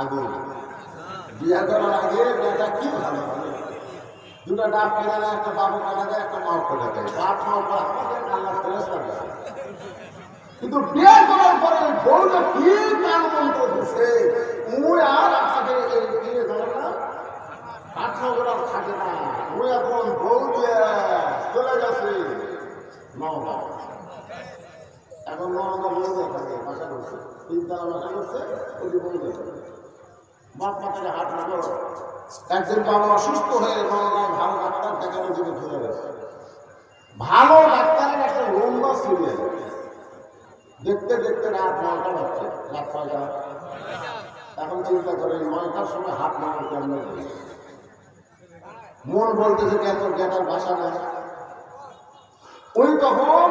আগুন বিয়ে করার আগে মেয়েটা কি ভালো দুটো ডাব কেনা দেয়, একটা বাবু কেনা দেয়, একটা মাও কেনা দেয়। বাপ মাও আল্লাহ ফেরেস্তা দেয় কিন্তু বিয়ে করার পরে বউটা কি কান মন্ত্র দিচ্ছে মুই আর আপনাদের এই বিয়ে ধরে না কাঠনগর আর থাকে না। মুই এখন বউ দিয়ে চলে গেছে নওদা এখন নওদা বউ দিয়ে বাসা করছে তিনতলা ভাষা করছে ওই যে বউ দিয়ে। বাপ মাতাকে হাত করো একদিন বাবা অসুস্থ হয়ে নওদায় ভালো ডাক্তার দেখানোর জন্য চলে গেছে ভালো ডাক্তারের একটা লম্বা সিরিয়াল দেখতে দেখতে রাত নয়টা বাজছে রাত ছয়টা এখন চিন্তা করে নয়টার সময় হাত মারা কেমন মন বলতেছে কেন বেটার বাসা না ওই তখন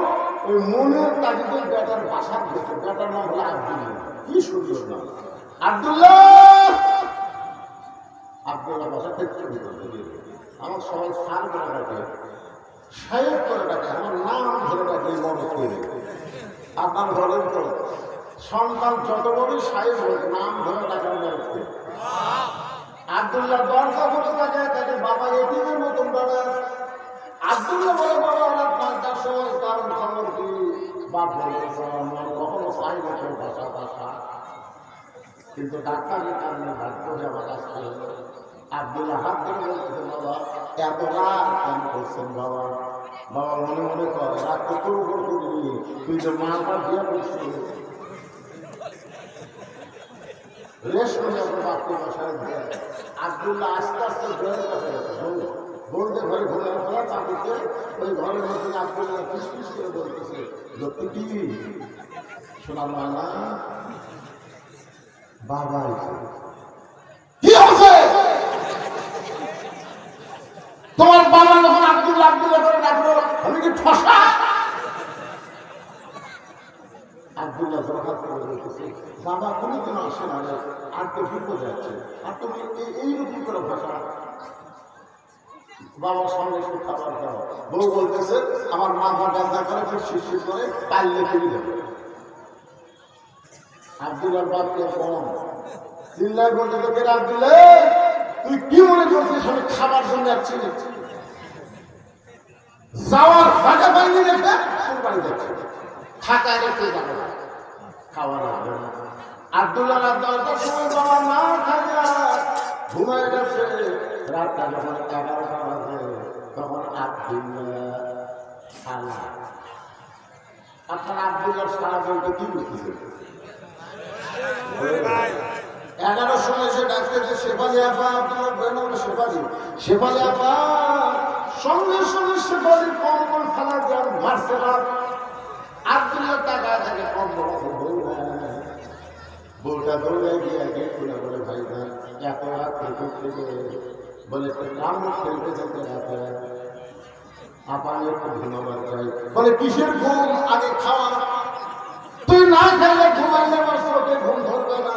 ওই মনের তাগিদে বেটার বাসা গেছে বেটার নাম হলো আব্দুল্লাহ। কি সুন্দর নাম। আব্দুল্লাহ! আব্দুল্লাহ বাসা থেকে আমার সবাই সার করে ডাকে। সাহেব করে ডাকে। আমার নাম ধরে ডাকে মনে করে আপনার ঘরের তো সন্তান যত বড়ই সাহেব হোক, নাম ধরে ডাকার মনে আব্দুল্লাহ দরজা বসে থাকে তাকে বাবা এটিমের মতন দাঁড়ায় আব্দুল্লাহ বলে, বাবা রাত পাঁচটার সময় কারণ বাপ কখনো ভাষা ভাষা কিন্তু ডাক্তারের কারণে বাবা রাত বাবা। বাবা মনে মনে কর, রাত তুই তো মাটা বিয়ে করছিস বসায় আব্দুল্লাহ আস্তে আস্তে ফেলা ওই ঘরের মধ্যে আব্দুল্লাহ ফিসফিস করে বলতেছে লক্ষ্মী কি? শোনা মানা বাবা। কি হচ্ছে তোমার বাবা যখন আব্দুল্লাহ আব্দুল্লাহ করে ডাকলো, আমি কি ঠসা? আব্দুল্লাহ জরহাত করে বলতেছে, বাবা আসে না আর তো বিপদ যাচ্ছে আর তুমি এই- এইরকম করে ভাষা বাবার সঙ্গে একটু খাবার দাও বউ বলতেছে, আমার মাথা ব্যথা করে ফির শিরশির করে পাল্লে ফিরে যাবে। আব্দুল্লাহর বাপকে কম চিল্লায় বলতে তো কেন আব্দুল্লাহ তুই কি মনে করছিস আমি খাবার জন্য যাচ্ছি যাওয়ার ফাঁকা পাইনি রেখে তোর বাড়ি যাচ্ছি। থাকা রেখে যাবে। খাওয়া না। আব্দুল্লাহ রাত সময় বাবা না। থাকা ঘুমায় গেছে। রাতটা যখন এগারোটা বাজে তখন আব্দুল্লাহ সালা আপনার আব্দুল্লাহ সারা বলতে কি বুঝতেছে এগারোর সময় সে ডাকতে যে শেফালি আপা আপনার বেন শেফালি শেফালি আপা সঙ্গে সঙ্গে শেফালি কম্বল ফেলা আর মারছে না আব্দুল্লাহ টাকা থেকে কম্বল। বউটা দৌড়ে গিয়ে আগে খুলে বলে, ভাই না, এত রাত থেকে বলে রাম খেলতে যেতে রাতে? আপা একটু ধন্যবাদ চাই। বলে, কিসের ঘুম? আগে খাওয়া। তুই না খেলে ঘুমাইলে আমার চোখে ঘুম ধরবে না।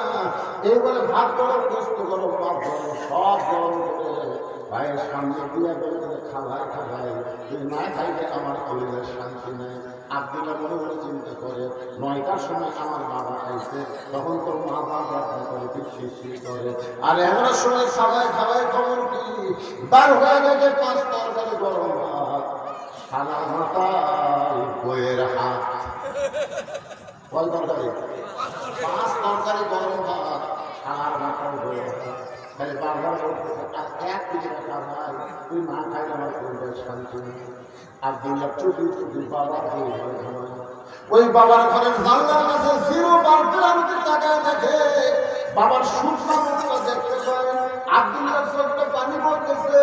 এই বলে, ভাত করো কষ্ট করো পাপ করো সব গরম করে ভাইয়ের সামনে দিয়ে বলে খাবার খাবার তুই না খাইলে আমার শরীরের শান্তি নেই। আব্দুল্লাহ মনে মনে চিন্তা করে, নয়টার সময় আমার বাবা আইছে, তখন তোর মা বাবা করে শিরশির করে। আর এমন সময় সবাই খাবাই খবর কি? বার হয়ে গেছে পাঁচ তরকারি গরম সাদা মাথায় বইয়ের হাত। কয় তরকারি? পাঁচ তরকারি গরম ভাত। আর মাথায় বয়ে তাহলে বারবার আর এক না খাইলে আমার পরিবার শান্তি আর দুইটা চুপি চুপি বাবা ঘরে। ওই বাবার ঘরের জানলার কাছে জিরো বার বারোটি তাকায় দেখে বাবার মুখটা দেখতে পায়। আব্দুল্লাহ চোখটা পানি পড়তেছে।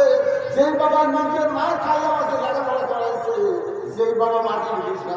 যে বাবা নিজের মা খাই আমাকে লেখাপড়া করাইছে। যে বাবা মাটির বিছনা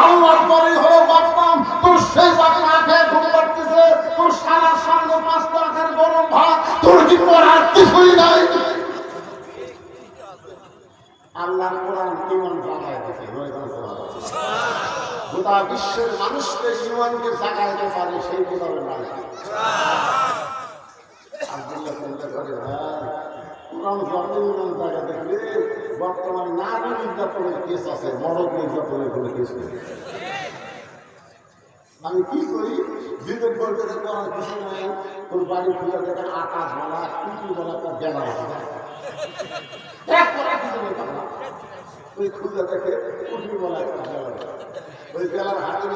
আল্লাহর পরেই হলো বাপ্পা তোর সেই বাপ না ঘুম পাড়তেছে তোর সারা সামনে পাঁচ টাকার গরম ভাত তোর কি করার কিছুই নাই আল্লাহর কোরআন ইমান জাগায় দিতে গোটা বিশ্বের মানুষকে ইমানকে জাগাইতে পারে সেই কোরআনের নাম আব্দুল্লাহ চিন্তা করে ভাই কোরআন যত ইমান বর্তমানে নারী নির্যাতনের কেস আছে মরক নির্যাতনের কোনো কেস নেই। আমি কি করি? বিবেক বলতে কিছু নাই তোর বাড়ি আকাশ বলা কুটি বলা, তার বেলা। ওই খুঁজে দেখে বলা ওই বেলার হাতে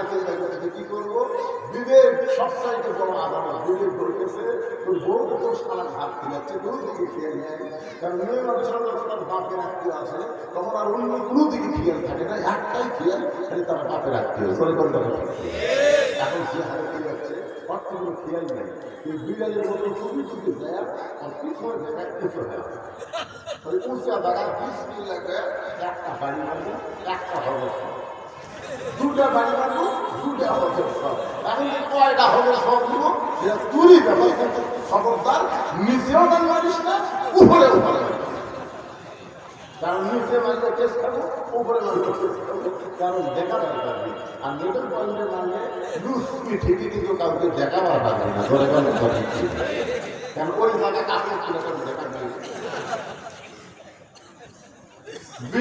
বিবেক সবসাইতে বড় আদালত বিবেক বলতেছে তোর বউ তো সারা ভাত খিলাচ্ছে কোন দিকে খেয়ে নেয় কারণ মেয়ে যখন তার বাপের আত্মীয় আছে। তখন আর অন্য কোনো দিকে খেয়াল থাকে না, একটাই খেয়াল, খালি তার বাপের আত্মীয় করে দেবে এখন যে হারে কি যাচ্ছে অর্থ কোনো খেয়াল নেই। এই বিড়ালের মতো ছবি ছবি দেয়, আর পিছনে দেখা কিছু হয় ওই উঁচা জায়গায় বিশ মিনিট লাগবে একটা বাড়ি মারবো, একটা হবে দুটা বাড়ি কিন্তু খবরদার নিচেও গান মারিস না উপরে কারণ নিচে কেস খাব, উপরে কারণ দেখা দরকার আর মিডল পয়েন্টে মারলে লুচকি ঠিকই কিন্তু কাউকে দেখাবার পারবে না, ধরে গেল কারণ ওই জায়গায় কাকে তুলে করে দেখা নেই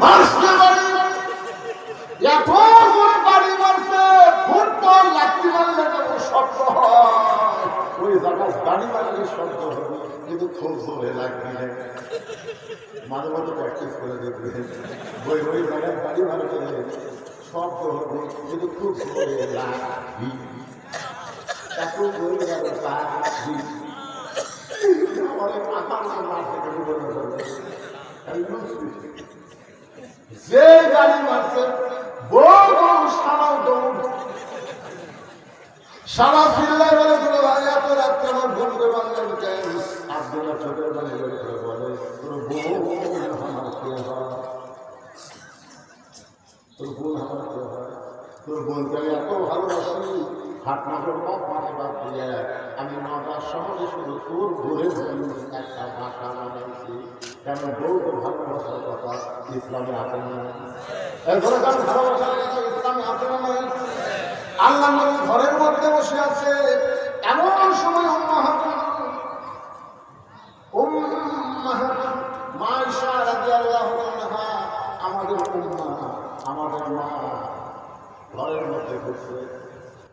মারছে বাড়ি এত করে বাড়ি মারছে ফুটবল লাঠি মারলে কেমন শব্দ হয় ওই জায়গায় বাড়ি মারলে শব্দ হবে কিন্তু খুব জোরে লাগবে মাঝে মাঝে প্র্যাকটিস করে দেখবে ওই ওই জায়গায় বাড়ি মারতে শব্দ হবে কিন্তু খুব জোরে লাগবে এত গেল তার অনেক আকার মারছে কিন্তু বলে। আমি বুঝছি। যে গাড়ি মারছে, বউ সারাও দৌড়। সারা ফিল্লাই বলে কোনো ভাই, এত রাত্রে আমার আব্দুল্লাহ ছোটের বলে, তোর তোর তোর এত ভালোবাসি হাট মাসের বাপ মাসে বাপ দিয়ে আমি মাদার সহজে শুধু তোর ঘুরে একটা ভাষা বানাইছি। কেন বৌদ্ধ ভালোবাসার কথা, ইসলামে আছে না আছে না আল্লাহ ঘরের মধ্যে বসে আছে। এমন সময় আমাদের আমাদের মা ঘরের মধ্যে বসে।